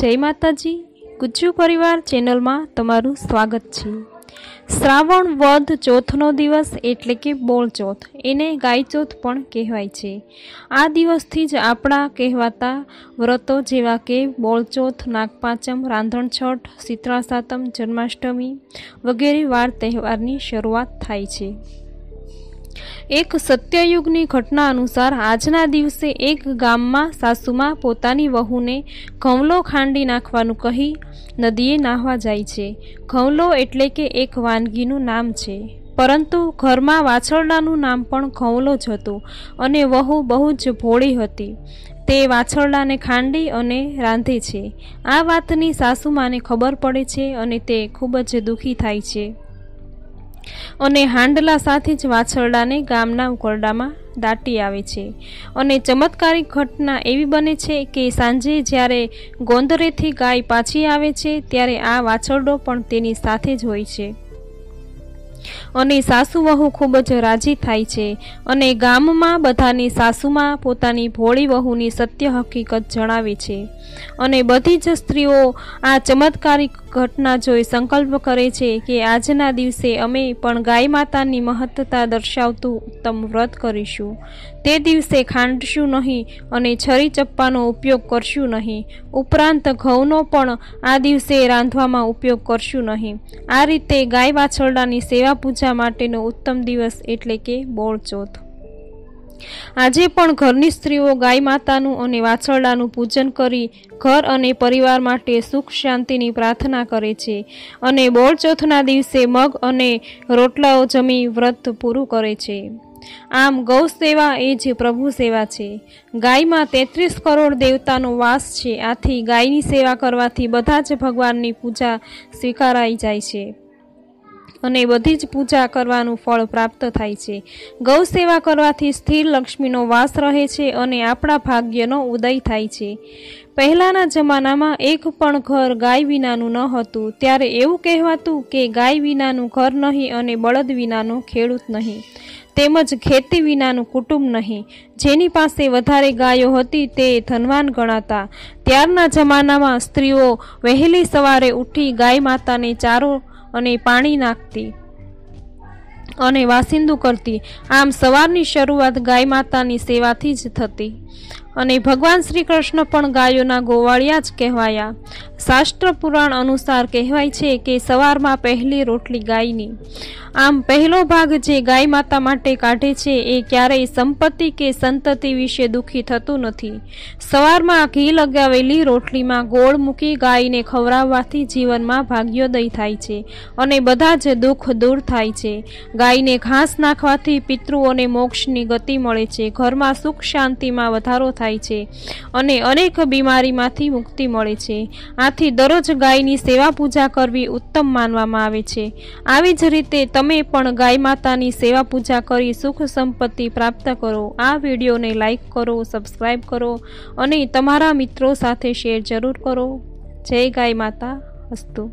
જય માતાજી. ગુજ્જુ પરિવાર ચેનલમાં તમારું સ્વાગત છે. શ્રાવણ વધ ચોથનો દિવસ એટલે કે બોળચોથ એને ગાયચોથ પણ કહેવાય છે. આ દિવસથી જ આપણા કહેવાતા વ્રતો જેવા કે બોળચોથ નાગપાંચમ રાંધણછઠ શીતળા સાતમ, જન્માષ્ટમી વગેરે વાર તહેવારની શરૂઆત થાય છે. એક સત્યયુગની ઘટના અનુસાર આજના દિવસે એક ગામમાં સાસુમાં પોતાની વહુને ઘઉંલો ખાંડી નાખવાનું કહી નદીએ નાહવા જાય છે. ઘઉંલો એટલે કે એક વાનગીનું નામ છે. પરંતુ ઘરમાં વાછરડાનું નામ પણ ઘઉંલો જ હતું અને વહુ બહુ જ ભોળી હતી. તે વાછરડાને ખાંડી અને રાંધે છે. આ વાતની સાસુમાને ખબર પડે છે અને તે ખૂબ જ દુઃખી થાય છે. અને હાંડલા સાથે જ વાછરડાને ગામના ઉકરડામાં દાટી આવે છે. અને ચમત્કારિક ઘટના એવી બને છે કે સાંજે જ્યારે ગોંદરેથી ગાય પાછી આવે છે, ત્યારે આ વાછરડો પણ તેની સાથે જ હોય છે. અને સાસુ વહુ ખૂબ જ રાજી થાય છે. અને ગામમાં બધાની સાસુમાં પોતાની ભોળી વહુની સત્ય હકીકત જણાવે છે. અને બધી જ સ્ત્રીઓ આ ચમત્કારિક ઘટના જોઈ સંકલ્પ કરે છે કે આજના દિવસે અમે પણ ગાય માતાની મહત્તા દર્શાવતું ઉત્તમ વ્રત કરીશું. તે દિવસે ખાંડશું નહીં અને છરી ચપ્પાનો ઉપયોગ કરશું નહીં. ઉપરાંત ઘઉંનો પણ આ દિવસે રાંધવામાં ઉપયોગ કરશું નહીં. આ રીતે ગાય વાછરડાની સેવા પૂજા માટેનો ઉત્તમ દિવસ એટલે કે બોળચોથ. આજે પણ ઘરની સ્ત્રીઓ ગાય માતાનું અને વાછરડાનું પૂજન કરી ઘર અને પરિવાર માટે સુખ શાંતિની પ્રાર્થના કરે છે અને બોળચોથના દિવસે મગ અને રોટલાઓ જમી વ્રત પૂરું કરે છે. આમ ગૌ સેવા એ જ પ્રભુ સેવા છે. ગાયમાં તેત્રીસ કરોડ દેવતાનો વાસ છે. આથી ગાયની સેવા કરવાથી બધા જ ભગવાનની પૂજા સ્વીકારાઈ જાય છે. અને બધી જ પૂજા કરવાનું ફળ પ્રાપ્ત થાય છે. ગૌ સેવા કરવાથી સ્થિર લક્ષ્મીનો વાસ રહે છે અને આપણા ભાગ્યનો ઉદય થાય છે. પહેલાંના જમાનામાં એક પણ ઘર ગાય વિનાનું ન હતું. ત્યારે એવું કહેવાતું કે ગાય વિનાનું ઘર નહીં અને બળદ વિનાનું ખેડૂત નહીં. તેમજ ખેતી વિનાનું કુટુંબ નહીં. જેની પાસે વધારે ગાયો હતી તે ધનવાન ગણાતા. ત્યારના જમાનામાં સ્ત્રીઓ વહેલી સવારે ઉઠી ગાય માતાને ચારો અને પાણી નાખતી અને વાસિંદુ કરતી. આમ સવારની શરૂઆત ગાય માતાની સેવાથી જ થતી. અને ભગવાન શ્રી કૃષ્ણ પણ ગાયોના ગોવાળિયા જ કહેવાયા. શાસ્ત્ર પુરાણ અનુસાર કહેવાય છે કે સવારમાં પહેલી રોટલી ગાયની. આમ પહેલો ભાગ જે ગાય માતા માટે કાઢે છે એ ક્યારેય સંપત્તિ કે સંતતિ વિશે દુઃખી થતું નથી. સવારમાં ઘી લગાવેલી રોટલીમાં ગોળ મૂકી ગાયને ખવડાવવાથી જીવનમાં ભાગ્યોદય થાય છે અને બધા જ દુઃખ દૂર થાય છે. ગાયને ઘાસ નાખવાથી પિતૃઓને મોક્ષની ગતિ મળે છે. ઘરમાં સુખ શાંતિમાં વધારો થાય છે અને અનેક બીમારીમાંથી મુક્તિ મળે છે. આથી દરરોજ ગાયની સેવા પૂજા કરવી ઉત્તમ માનવામાં આવે છે. આવી જ રીતે તમે પણ ગાય માતાની સેવા પૂજા કરી સુખ સંપત્તિ પ્રાપ્ત કરો. આ વિડીયોને લાઈક કરો સબસ્ક્રાઈબ કરો અને તમારા મિત્રો સાથે શેર જરૂર કરો. જય ગાય માતા, અસ્તુ.